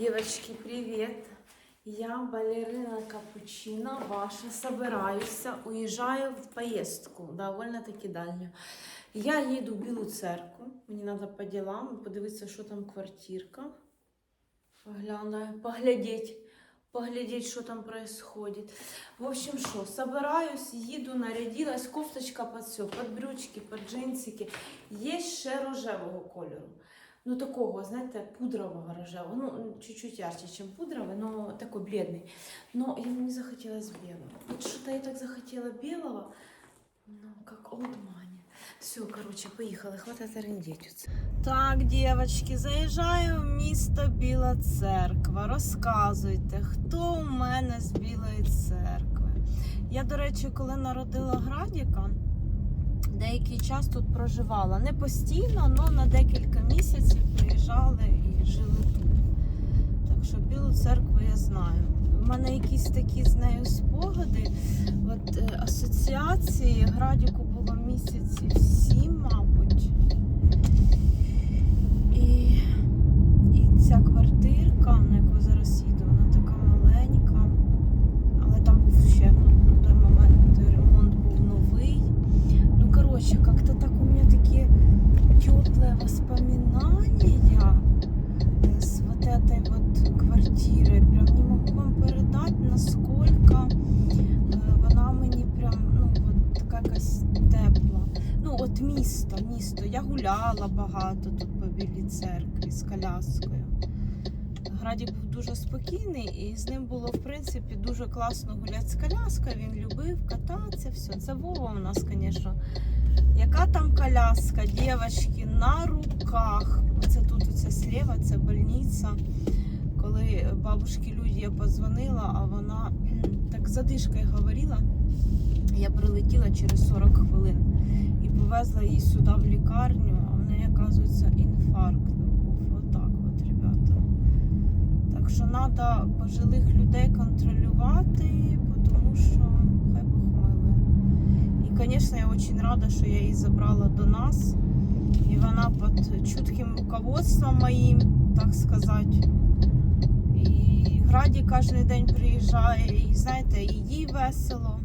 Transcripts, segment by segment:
Девочки, привет! Я балерина Капучино, ваша, собираюсь, уезжаю в поездку, довольно-таки дальню. Я їду в Білу церкву, мені треба по ділам, подивитися, що там квартирка. Погляну, поглядеть, поглядеть, що там происходит. В общем, що, собираюсь, їду, нарядилась, кофточка под все, под брючки, под джинсики. Є ще рожевого кольору. Ну, такого, знаєте, пудрового рожевого. Ну, чуть-чуть ярче, ніж пудровый, но такой бледный. Но я мне захотелось белого. Вот что-то я так захотела белого, ну, как old. Все, короче, поїхали, хватить рендіть. Так, дівчатки, заїжджаю в місто Біла Церква. Розказуйте, хто у мене з Білої церкви. Я, до речі, коли народила Градіка, деякий час тут проживала. Не постійно, але на декілька місяців приїжджали і жили тут. Так що Білу церкву я знаю. У мене якісь такі з нею спогади. От е, асоціації Градіку було місяців сім, мабуть. І, і ця квартирка, на яку зараз їду, церкві з коляскою. Градік був дуже спокійний, і з ним було, в принципі, дуже класно гуляти з коляскою. Він любив кататися, все. Це Вова у нас, звісно. Яка там коляска, дівчатки, на руках. Оце тут оце слева, це больниця. Коли бабушці я позвонила, а вона так задишкою говорила, я прилетіла через 40 хвилин і повезла її сюди в лікарню, а в неї, оказується, інфаркт був. Отак от, ребята. Що треба пожилих людей контролювати, тому що хай Бог милує. І, звісно, я дуже рада, що я її забрала до нас. І вона під чутким руководством моїм, так сказати. І Граді кожен день приїжджає, і знаєте, і їй весело.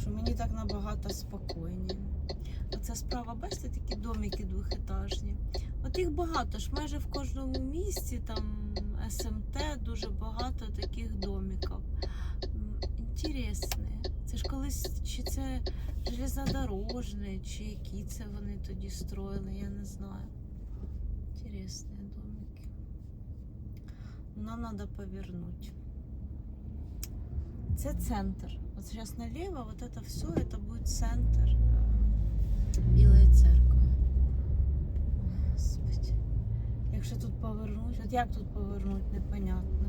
Що мені так набагато спокійніше. Оце справа, бачите, такі домики двохетажні. Їх багато ж майже в кожному місті, там СМТ, дуже багато таких домиків. Інтересне. Це ж колись, чи це железнодорожне, чи які це вони тоді строїли, я не знаю. Інтересні домики. Нам треба повернути. Це центр. От зараз наліво, вот это все, это буде центр е, Білої церкви. Господи. Якщо тут повернуть, от як тут повернуть, непонятно.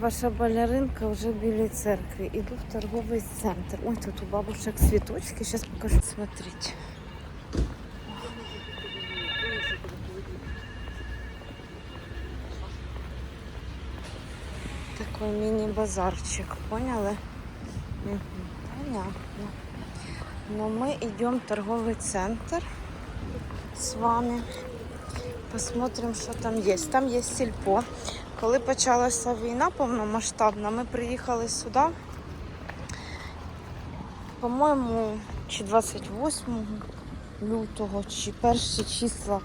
Ваша балеринка вже в Білій церкві. Іду в торговий центр. Ой, тут у бабушек цвіточки. Зараз покажу. Смотрите. Такой мини-базарчик, поняли? Понятно. Но мы идем в торговый центр с вами. Посмотрим, що там є. Там є сільпо. Коли почалася війна повномасштабна, ми приїхали сюди, по-моєму, чи 28 лютого, чи перші числа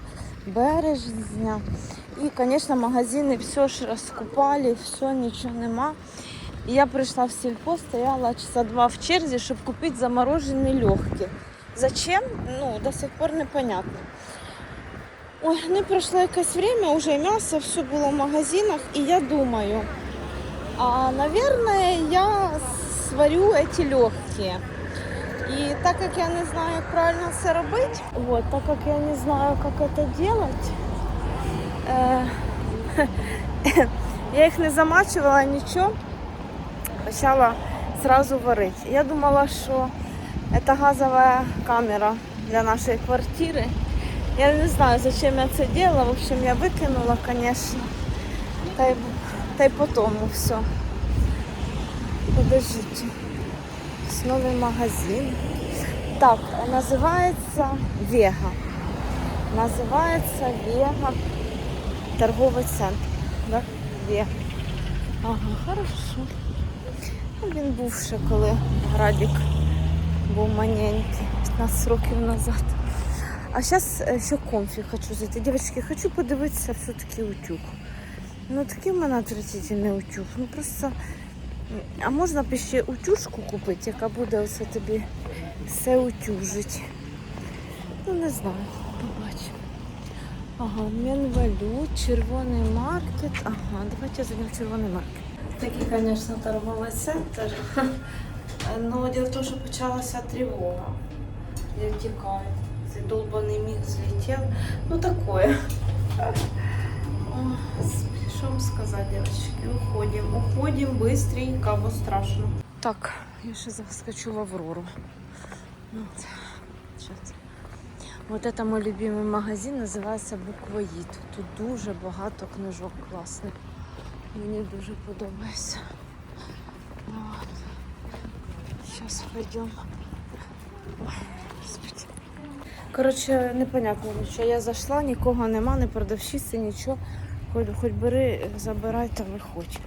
березня. І, звісно, магазини все ж розкупали, все, нічого нема. І я прийшла в сільпо, стояла часа два в черзі, щоб купити заморожені легкі. Зачем? Ну, до сих пор непонятно. Ой, не пройшло якесь время, уже м'ясо, все було в магазинах, і я думаю, а, наверное, я сварю эти легкие. И так как я не знаю, як правильно це робити, вот, так как я не знаю, как это делать, э, я їх не замачувала, нічого, почала сразу варити. Я думала, що це газова камера для нашої квартири. Я не знаю, зачем я це делала. В общем, я викинула, конечно. Та й, та й потом все. Подождите. С новый магазин. Так, называется Вега. Называется Вега. торговий центр. Да? Є. Ага, хорошо. Ну, Він був ще коли Градік був маленький, 15 років назад. А зараз ще комфі хочу зайти. Дівчатки, хочу подивитися все-таки утюг. Ну такий в мене отвратительний утюг. Ну просто. А можна б ще утюжку купити, яка буде оце тобі все утюжить. Ну не знаю, побачимо. Ага, Менвалют, червоний маркет. Ага, давайте зайдемо червоний маркет. Такий, звісно, торговий центр. Ну, діло в тому, що почалася тривога. Я втікаю. Цей долбаний міг злетів. Ну, такое. О, Господи, Що вам сказати, девочки? Уходим, уходим быстренько, бо страшно. Так, я ще заскочу в Аврору. Вот. Сейчас. Вот это мой любимый магазин, називається Буквоїд. Тут дуже багато книжок класних. Мені дуже подобається. Вот. Сейчас пойдем. Коротше, непонятно що Я зайшла, нікого нема, не продавщиці, нічого. Хоч, хоч бери, забирай та виходь.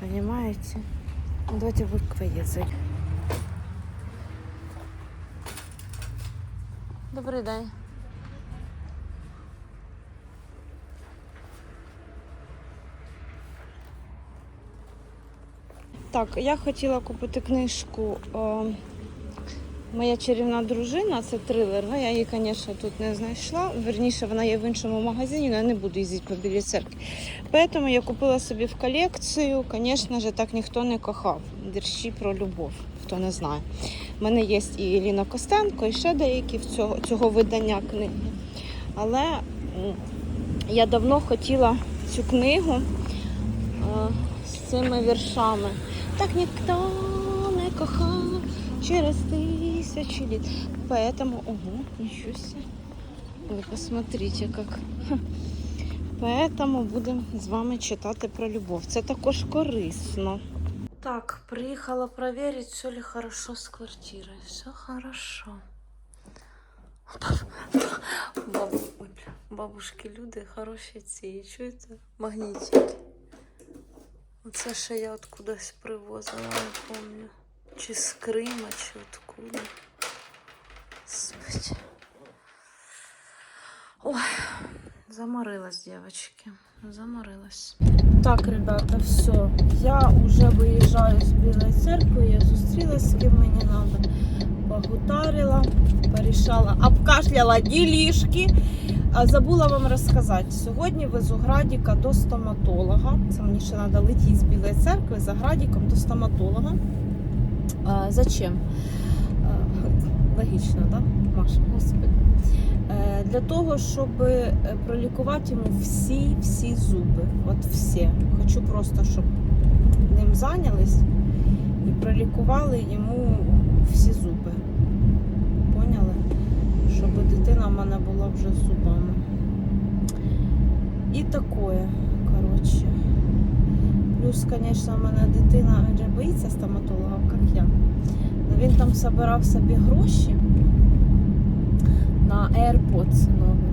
Понимаете? Ну, Давайте в Буквоїд. Добрий день. Так, я хотіла купити книжку е, Моя чарівна дружина, це трилер. Ну, я її, звісно, тут не знайшла. Верніше, вона є в іншому магазині, але я не буду їздити по білій церкві. Тому я купила собі в колекцію. Звісно ж, так ніхто не кохав. Вірші про любов, хто не знає. У мене є і Еліна Костенко, і ще деякі в цього, цього видання книги. Але я давно хотіла цю книгу е, з цими віршами. Так ніхто не кохав через тысячи лет. Поэтому, ого, ничего себе. Вы посмотрите, как. Поэтому будемо з вами читати про любов. Це також корисно. Так, приїхала проверить, все ли хорошо з квартирою. Все хорошо. Бабу, ой, бля, бабушки, люди хороші ці, чуєте? Магнітики. Оце ще я откудись привозила, не пам'ятаю. Чи з Крима, чи откуда. Господи. Ой, заморилась, девочки. Заморилась. Так, ребята, все. Я уже виїжджаю з Білої церкви. Я зустрілась з ким мені треба. Погутарила, порішала, обкашляла ділішки. Забула вам розказати. Сьогодні везу Градіка до стоматолога. Це мені ще треба летіти з Білої церкви за Градіком до стоматолога. А, зачем? Логічно, да? Маша, господи. Е, Для того, щоб е, пролікувати йому всі всі зуби. От всі. Хочу просто, щоб ним зайнялись і пролікували йому всі зуби. Поняли? Щоб дитина в мене була вже з зубами. І такое, коротше. Плюс, звісно, в мене дитина вже боїться стоматолога, як я. Він там збирав собі гроші на AirPods нові.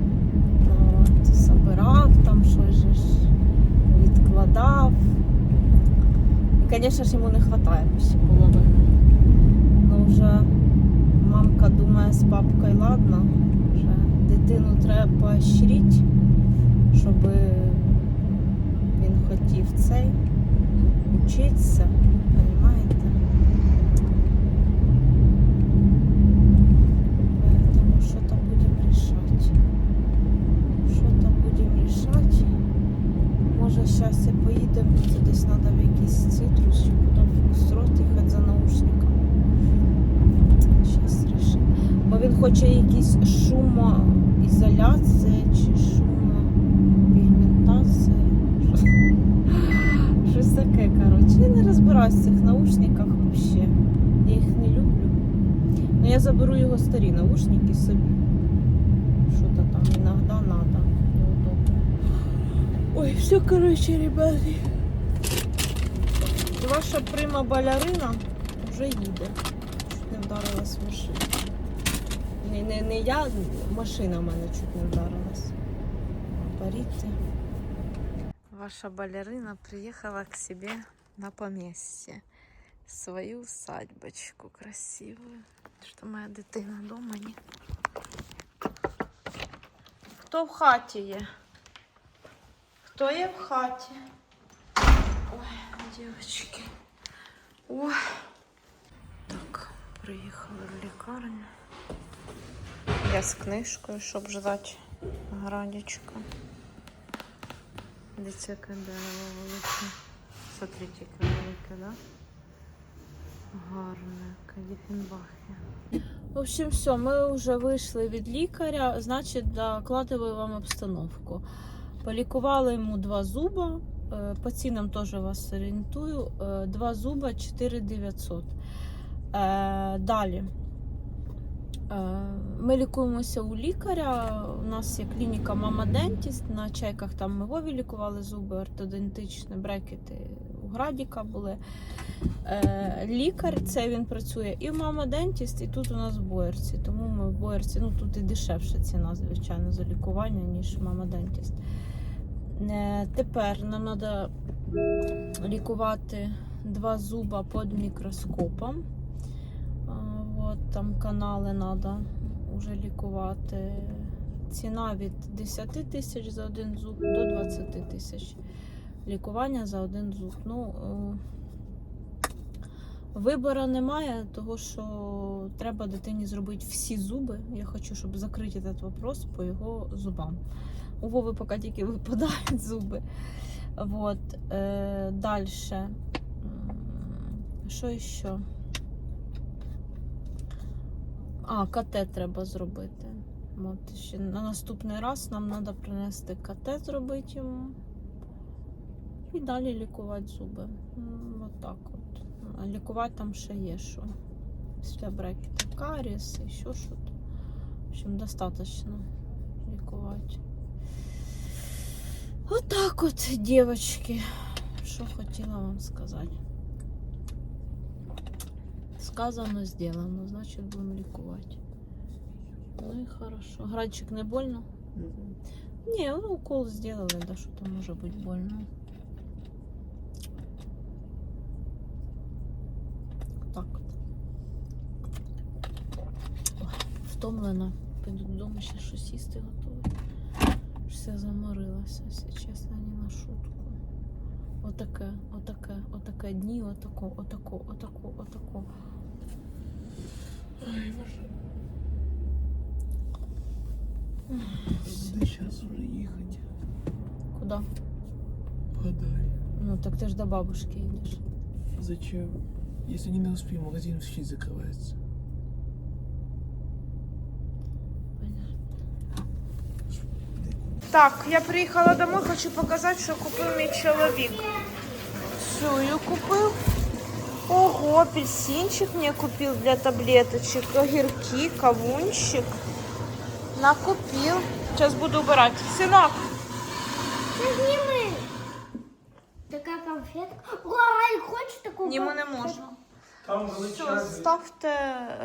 От, собирав там щось відкладав. І, звісно ж, йому не вистачає ще половини. Ну вже мамка думає з папкою, ладно, вже дитину треба поощрити, щоб він хотів цей учиться, понимаете? Поэтому что-то будем решать. Что-то будем решать. Може, зараз і поїдемо, це десь треба в якийсь цитрус, щоб там устроїти їхати за наушниками. Зараз рішимо. Бо він хоче якісь шумоізоляція чи шумопігментація. Щось таке, коротше. Я не розбираюсь в цих наушниках взагалі. Я їх не люблю. Ну я заберу його старі наушники собі. Що-то там іноді треба. Неудобно. Ой, все, коротше, ребята. Ваша прима балерина вже їде. Чуть не вдарилась в машину. Не, не, не я, машина в мене чуть не вдарилась. Паріться. Ваша балерина приехала к себе на поместье. Свою усадьбочку красивую. Что моя дитина дома ні. Хто в хаті є? Хто є в хаті? Ой, дівчатки. Ой. Так, приїхали в лікарню. Я з книжкою, щоб ждати градічка. Дивіться, яке дерево велике. Смотрите, яке велике, да? Гарне, кадіфінбахи. В общем, все, ми вже вийшли від лікаря, значить, докладую вам обстановку. Полікували йому два зуба. е, По цінам теж вас орієнтую. е, Два зуба 4900. Е, Далі. Е, Ми лікуємося у лікаря. У нас є клініка Мама Дентіст. На чайках там ми Вові лікували зуби, ортодентичні брекети у Градіка були. Е, Лікар це він працює і в Мама Дентіст, і тут у нас в Боєрці. Тому ми в Боєрці, ну тут і дешевша ціна, звичайно, за лікування, ніж Мама Дентіст. Е, Тепер нам треба лікувати два зуба під мікроскопом. От там канали треба вже лікувати. Ціна від 10 тисяч за один зуб до 20 тисяч. Лікування за один зуб. Ну, е, вибору немає, того що треба дитині зробити всі зуби. Я хочу, щоб закрити цей вопрос по його зубам. У Вови поки тільки випадають зуби. Вот. Е, Далі. Що ще? А, КТ треба зробити. От, ще на наступний раз нам треба принести КТ зробити йому. І далі лікувати зуби. М, От так от. Лікувати там ще є що. Після брекету каріс і ще що то. В общем, достатньо лікувати. От так от, дівчатки. Що хотіла вам сказати. Сказано, сделано, значит будем лікувати. Ну і хорошо. Градчик не больно? Не, ну укол сделали, да що там може бути больно. Так от. Ой, втомлена. Піду додому ще щось їсти готувати. Все заморилася, якщо чесно, не на шутку. Отаке, отаке, отаке дні, отако, отако, отако, Куда сейчас уже ехать? Куда? Подай. Ну так ти ж до бабушки йдеш. Зачем? Если не успеем, магазин в 6 закрывается. Так, я приїхала домой, хочу показати, що купив мій чоловік. Сую купив. Ого, апельсинчик мне купил для таблеточек, огірки, кавунчик. Накупил. Сейчас буду убирать. Сынок, Сними. Такая конфетка. Ой, хочеш таку? йому не можна. Там Все, ставте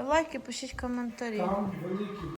лайки, пишіть коментарі. Там великий